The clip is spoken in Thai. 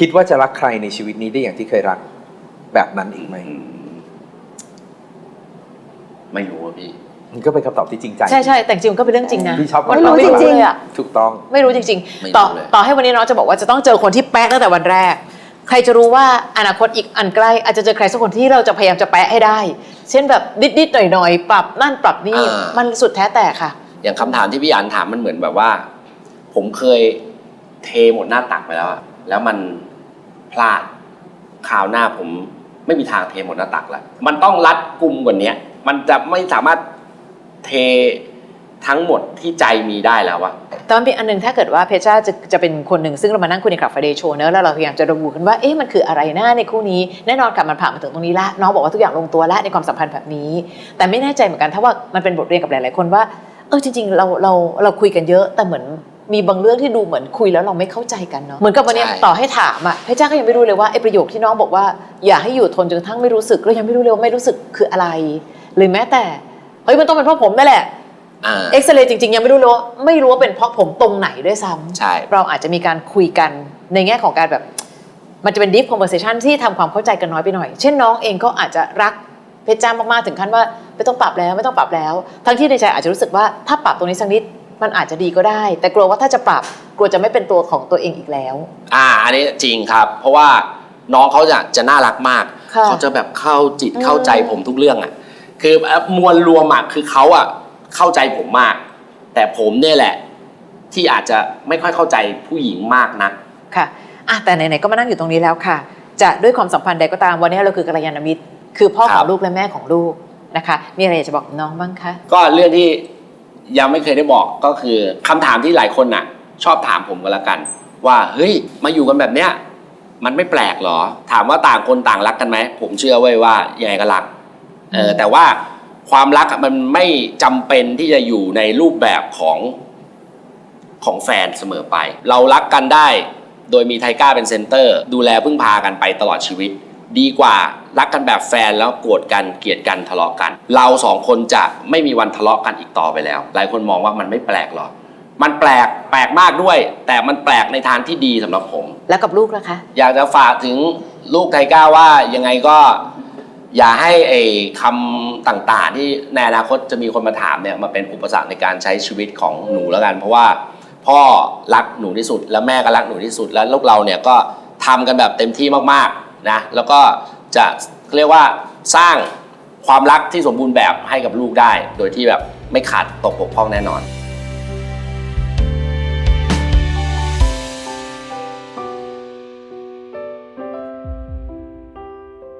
คิดว่าจะรักใครในชีวิตนี้ได้อย่างที่เคยรัก แบบนั้นอีกไหมอืมไม่รู้อะพี่ มันก็เป็นคำตอบที่จริงใจ ใช่ใช่แต่จริงๆมันก็เป็นเรื่องจริงนะพี่ชอบมันไม่รู้ไม่จริงๆเลยอะถูกต้อง ไม่รู้จริง ไม่รู้ๆ ต่อเลย ต่อให้วันนี้น้องจะบอกว่าจะต้องเจอคนที่แป๊ะตั้งแต่วันแรก ใครจะรู้ว่าอนาคตอีกอันใกล้ อาจจะเจอใครสักคนที่เราจะพยายามจะแปะให้ได้ เช่นแบบนิดๆหน่อยๆปรับนั่นปรับนี่อ่ามั มันสุดแท้แต่ค่ะ อย่างคำถามที่พี่อันถามมันเหมือนแบบว่า ผมเคยเทหมดหน้าตักไปแล้วอะ แล้วมันพลาดคราวหน้าผมไม่มีทางเทหมดหน้าตักแล้วมันต้องรัดกุมกว่านี้มันจะไม่สามารถเททั้งหมดที่ใจมีได้แล้วอะแต่มันเป็นอันหนึงถ้าเกิดว่าเพชรจะจะเป็นคนหนึ่งซึ่งเรามานั่งคุยในคลับไฟเดย์โชว์เนอะแล้วเราพยายามจะระบุกันว่าเอ๊ะมันคืออะไรหน้าในคู่นี้แน่นอนกลับมันผ่านมาถึงตรงนี้ละน้องบอกว่าทุกอย่างลงตัวล้วในความสัมพันธ์แบบนี้ แต่ไม่แน่ใจเหมือนกันถ้าว่ามันเป็นบทเรียนกับหลาย ๆ คนว่าเออจริง ๆ เราเราเราคุยกันเยอะแต่เหมือน มีบางเรื่องที่ดูเหมือนคุยแล้วเราไม่เข้าใจกันเนาะเหมือนกับวันเนี้ยใช่ต่อให้ถามอะเพชรจ้าก็ยังไม่รู้เลยว่าไอ้ประโยคที่น้องบอกว่า อย่าให้อยู่ทนจนกระทั่งไม่รู้สึกเรายังไม่รู้เลยว่าไม่รู้สึกคืออะไรหรือแม้แต่เฮ้ยมันต้องเป็นเพราะผมนั่นแหละอ่าเอ็กซเรย์จริงๆ ยังไม่รู้เลยว่าไม่รู้ว่าเป็นเพราะผมตรงไหนด้วยซ้ำใช่เราอาจจะมีการคุยกันในแง่ของการแบบมันจะเป็น deep conversation ที่ทำความเข้าใจกันน้อยไปหน่อย เช่นน้องเองก็อาจจะรักเพชรจ้ามากๆถึงขั้นว่าไม่ต้องปรับแล้วไม่ต้องปรับแล้ว ทั้งที่ในใจอาจจะรู้สึกว่าถ้าปรับตรงนี้สักนิด มันอาจจะดีก็ได้ แต่กลัวว่าถ้าจะปรับกลัวจะไม่เป็นตัวของตัวเองอีกแล้ว อ่า อันนี้จริงครับ เพราะว่าน้องเขาจะจะน่ารักมาก ค่ะเขาจะแบบเข้าจิตอืม เข้าใจผมทุกเรื่องอะ คือมวลรวมอะคือเขาอะเข้าใจผมมาก แต่ผมเนี่ยแหละ ที่อาจจะไม่ค่อยเข้าใจผู้หญิงมากนัก ค่ะอะแต่ไหนๆก็มานั่งอยู่ตรงนี้แล้วค่ะ จะด้วยความสัมพันธ์ใดก็ตามวันนี้เราคือกัลยาณมิตร คือพ่อคขรัอบงลูกและแม่ของลูกนะคะมีอะไรอยากจะบอกน้องบ้างคะ ก็เรื่องที่ ยังไม่เคยได้บอกก็คือคำถามที่หลายคนน่ะ ชอบถามผมกันละกัน ว่าเฮ้ยมาอยู่กันแบบเนี้ยมันไม่แปลกเหรอ ถามว่าต่างคนต่างรักกันไหมผมเชื่อไว้ว่ายังไงก็รักเออแต่ว่าความรักอะมันไม่จำเป็นที่จะอยู่ในรูปแบบของของแฟนเสมอไป เรารักกันได้ โดยมีไทก้าเป็นเซนเตอร์ ดูแลพึ่งพากันไปตลอดชีวิต ดีกว่ารักกันแบบแฟนแล้วโกรธกันเกลียดกันทะเลาะกัน เราสองคนจะไม่มีวันทะเลาะกันอีกต่อไปแล้ว หลายคนมองว่ามันไม่แปลกหรอมันแปลกแปลกมากด้วย แต่มันแปลกในทางที่ดีสำหรับผม แล้วกับลูกนะคะ อยากจะฝากถึงลูกไทก้าว่ายังไงก็อย่าให้ไอ้คำต่างๆ ที่ในอนาคตจะมีคนมาถามเนี่ยมาเป็นอุปสรรคในการใช้ชีวิตของหนูแล้วกัน เพราะว่าพ่อรักหนูที่สุด แล้วแม่ก็รักหนูที่สุด แล้วลูกเราเนี่ยก็ทำกันแบบเต็มที่มากๆ นะแล้วก็จะเรียกว่าสร้างความรักที่สมบูรณ์แบบให้กับลูกได้ โดยที่แบบไม่ขาดตกบกพร่องแน่นอน